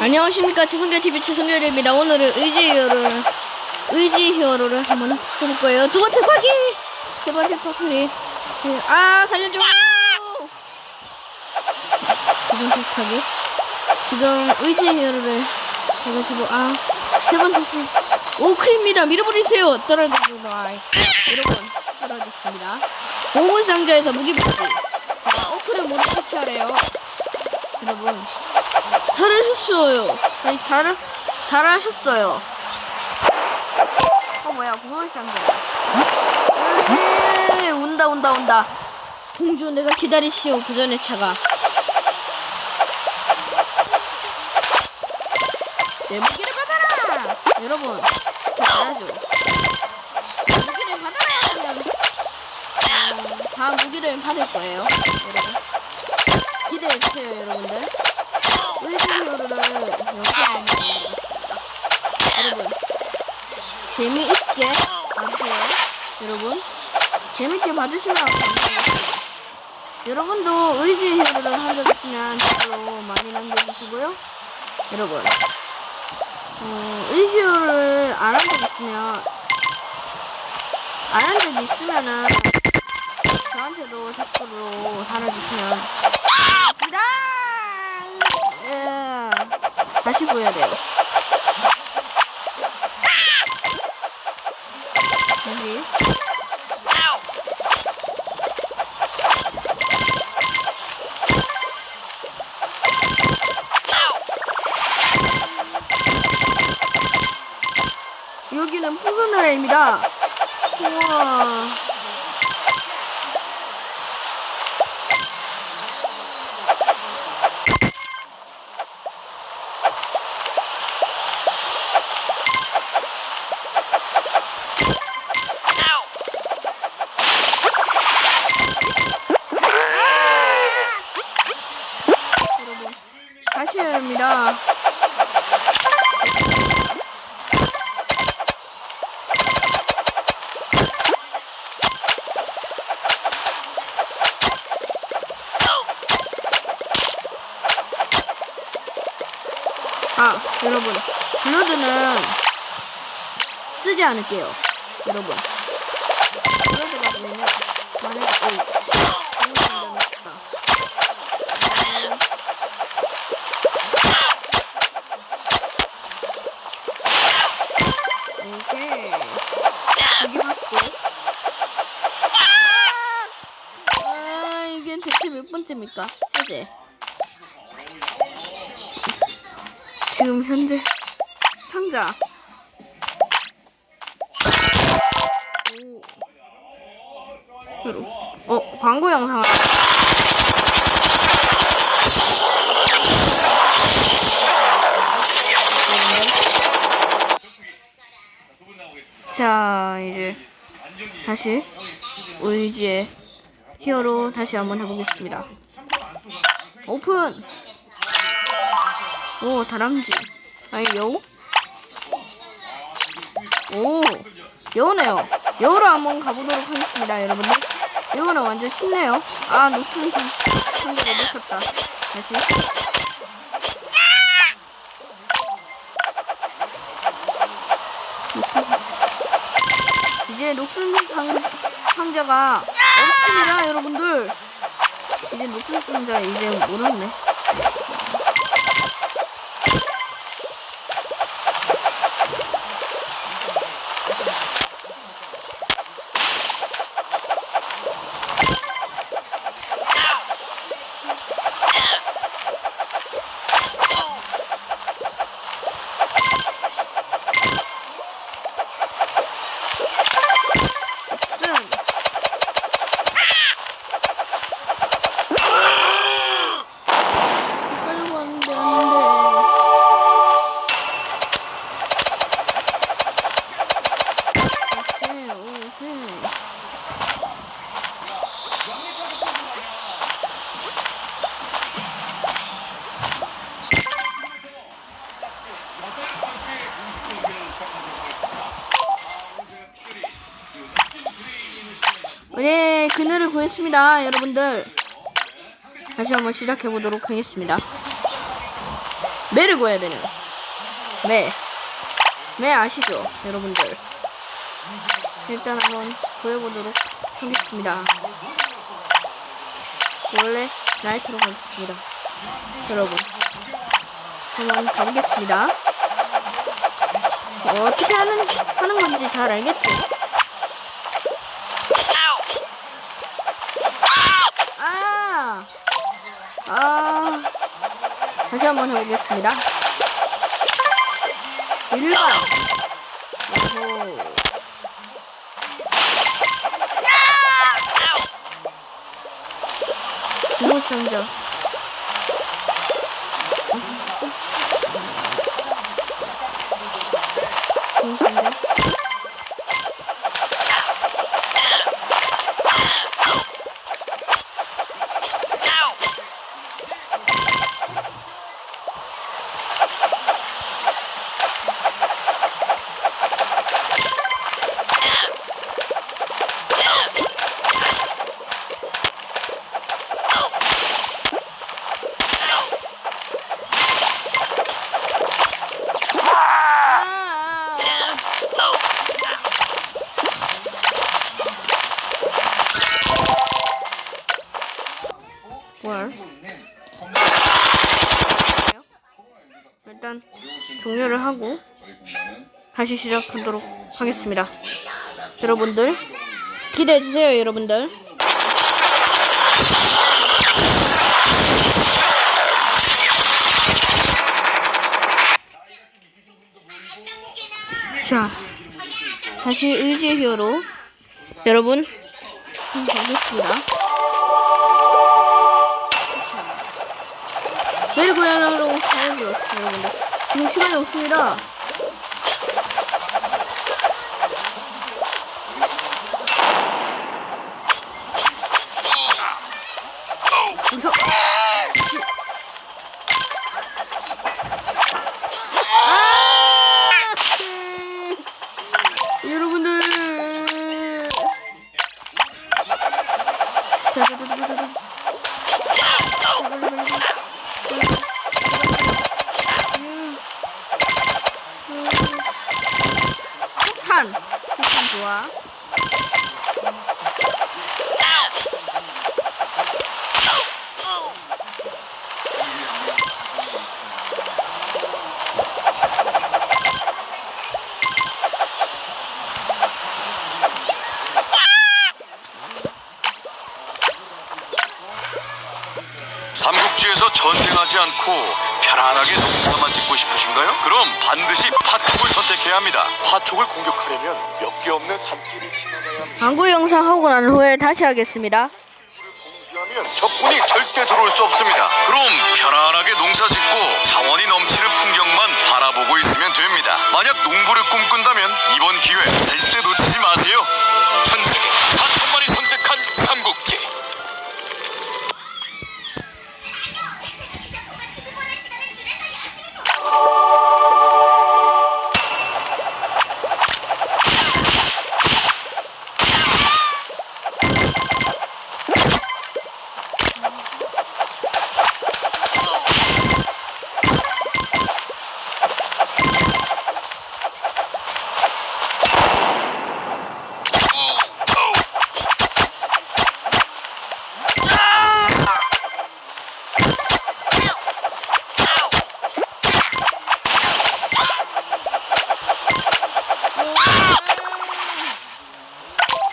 안녕하십니까. 최성결TV 최성결입니다. 오늘은 의지 히어로를 의지 히어로를 한번 해볼 거예요. 두 번째 파기! 세 번째 파기. 네, 아 살려줘. 두 번째 파기. 지금 의지 히어로를 해가지고 아세 번째 파기. 오크입니다. 밀어버리세요. 떨어지고 아 여러분 떨어졌습니다. 보물 상자에서 무기 복귀 자 오크를 모두 터치하래요. 여러분 잘하셨어요. 아니 잘 잘하셨어요. 어 뭐야 보물상자. 온다 온다 온다. 공주 내가 기다리시오 구전의 차가. 내 무기를 받아라. 여러분 저. 내 무기를 받아라. 그냥 어, 다 무기를 받을 거예요. 여러분 기대해 주세요 여러분들. 의지요를 영상으로 여러분 재미있게 봐주세요. 여러분 재밌게 봐주시면 감사하겠습니다. 여러분도 의지 히어로를 한적 있으면 댓글로 많이 남겨주시고요. 여러분 어, 의지 히어로를 안 한 적 있으면 안 한 적 있으면은 저한테도 댓글로 달아주시면 고맙습니다 예. 다시 구해야. 여기. 여기는 풍선 나라입니다. 우와. 여러분 합니다. 아 여러분. 블러드는 쓰지 않을게요. 여러분. 블러드가 뭐냐면 만약에 어이 잘못 만들었다 이렇게 여기 맞고 아 이게 대체 몇 번째입니까? 어제 지금 현재 상자. 어 광고 영상 자 이제 다시 의지의 히어로 다시 한번 해보겠습니다. 오픈! 오 다람쥐. 아니 여우 오 여우네요. 여우로 한번 가보도록 하겠습니다 여러분들. 여우는 완전 쉽네요. 아 녹슨 상- 상자를 놓쳤다. 다시. 녹슨. 이제 녹슨 상, 상자가 없습니다 여러분들. 이제 녹슨 상자 이제 모르네 네, 그늘을 구했습니다, 여러분들. 다시 한번 시작해 보도록 하겠습니다. 매를 구해야 되는 매. 매 아시죠? 여러분들. 일단 한번 구해보도록 하겠습니다. 원래 나이트로 가겠습니다. 여러분. 한번 가보겠습니다. 어, 어떻게 하는, 하는 건지 잘 알겠죠? 아! 아. 다시 한번 해보겠습니다. 일반. 오호. 이거 상자. 이 일단 종료를 하고 다시 시작하도록 하겠습니다. 여러분들 기대해 주세요, 여러분들. 자, 다시 의지의 히어로 여러분 가겠습니다. 고양이로 가야죠, 여러분들. 지금 시간이 없습니다. 삼국지에서 전쟁하지 않고 편안하게 농사만 짓고 싶으신가요? 그럼 반드시 파촉을 선택해야 합니다. 파촉을 공격하려면 몇 개 없는 산길을 지나가야 합니다. 광고 영상 하고 난 후에 다시 하겠습니다 공지하면 적군이 절대 들어올 수 없습니다. 그럼 편안하게 농사 짓고 자원이 넘치는 풍경만 바라보고 있으면 됩니다. 만약 농부를 꿈꾼다면 이번 기회 절대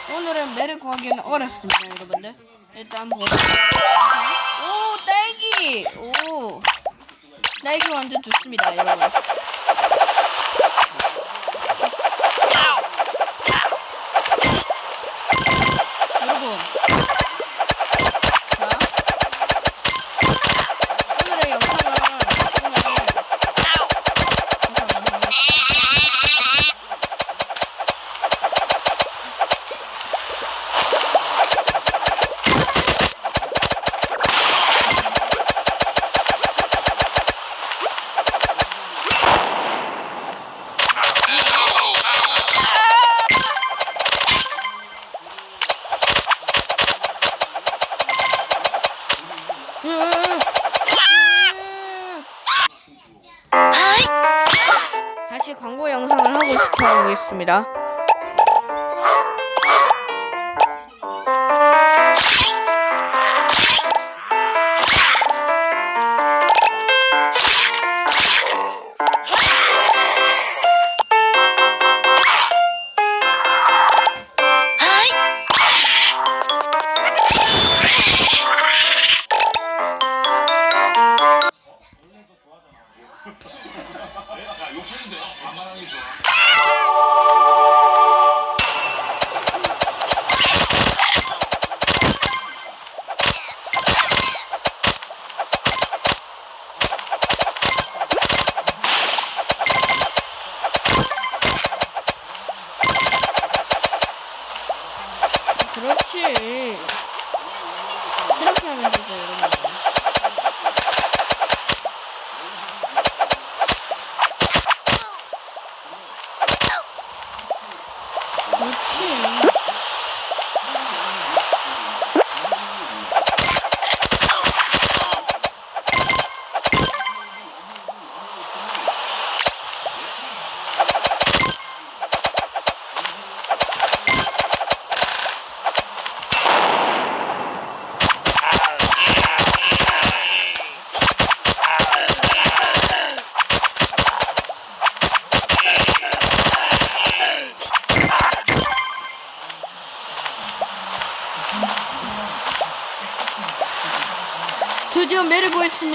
오늘은 매를 구하기는 어렵습니다 여러분들. 일단 보자 오 딸기! 오. 딸기 완전 좋습니다 여러분 다시 광고 영상을 하고 시청하겠습니다. 그렇지. 이렇게 하면 되죠, 여러분.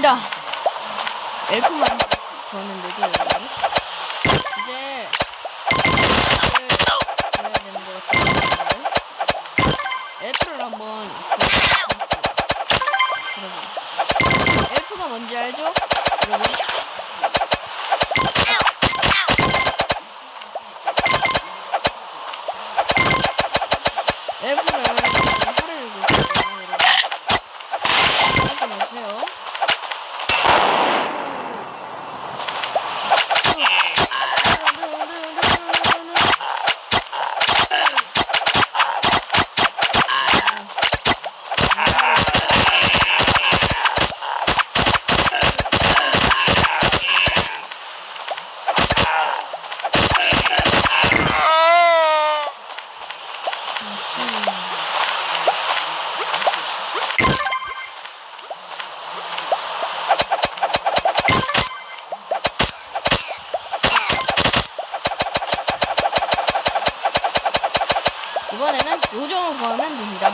구했습니다. 엘프만 되죠, 여러분? 이제 구해야 되는 것 같은데 엘프를 한번. 여러분, 엘프가 뭔지 알죠? 여러분? 엘프는 하루를 구했어요, 여러분. 안녕하세요. 이번에는 요정을 구하면 됩니다.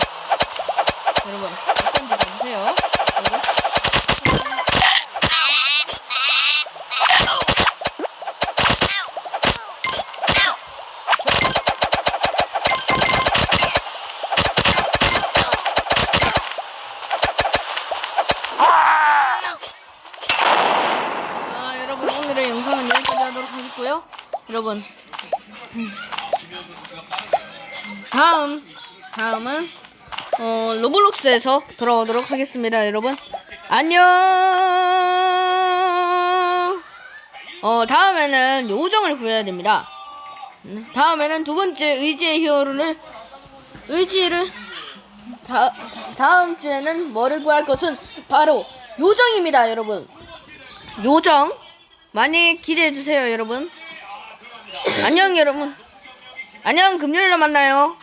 여러분, 어떤지 봐주세요. 여러분. 아, 여러분 오늘의 영상은 여기까지 하도록 하겠고요. 여러분 다음 다음은 어, 로블록스에서 돌아오도록 하겠습니다, 여러분. 안녕. 어 다음에는 요정을 구해야 됩니다. 음, 다음에는 두 번째 의지의 히어로를 의지를 다, 다음 주에는 뭐를 구할 것은 바로 요정입니다, 여러분. 요정 많이 기대해 주세요, 여러분. 안녕, 여러분. 안녕, 금요일에 만나요.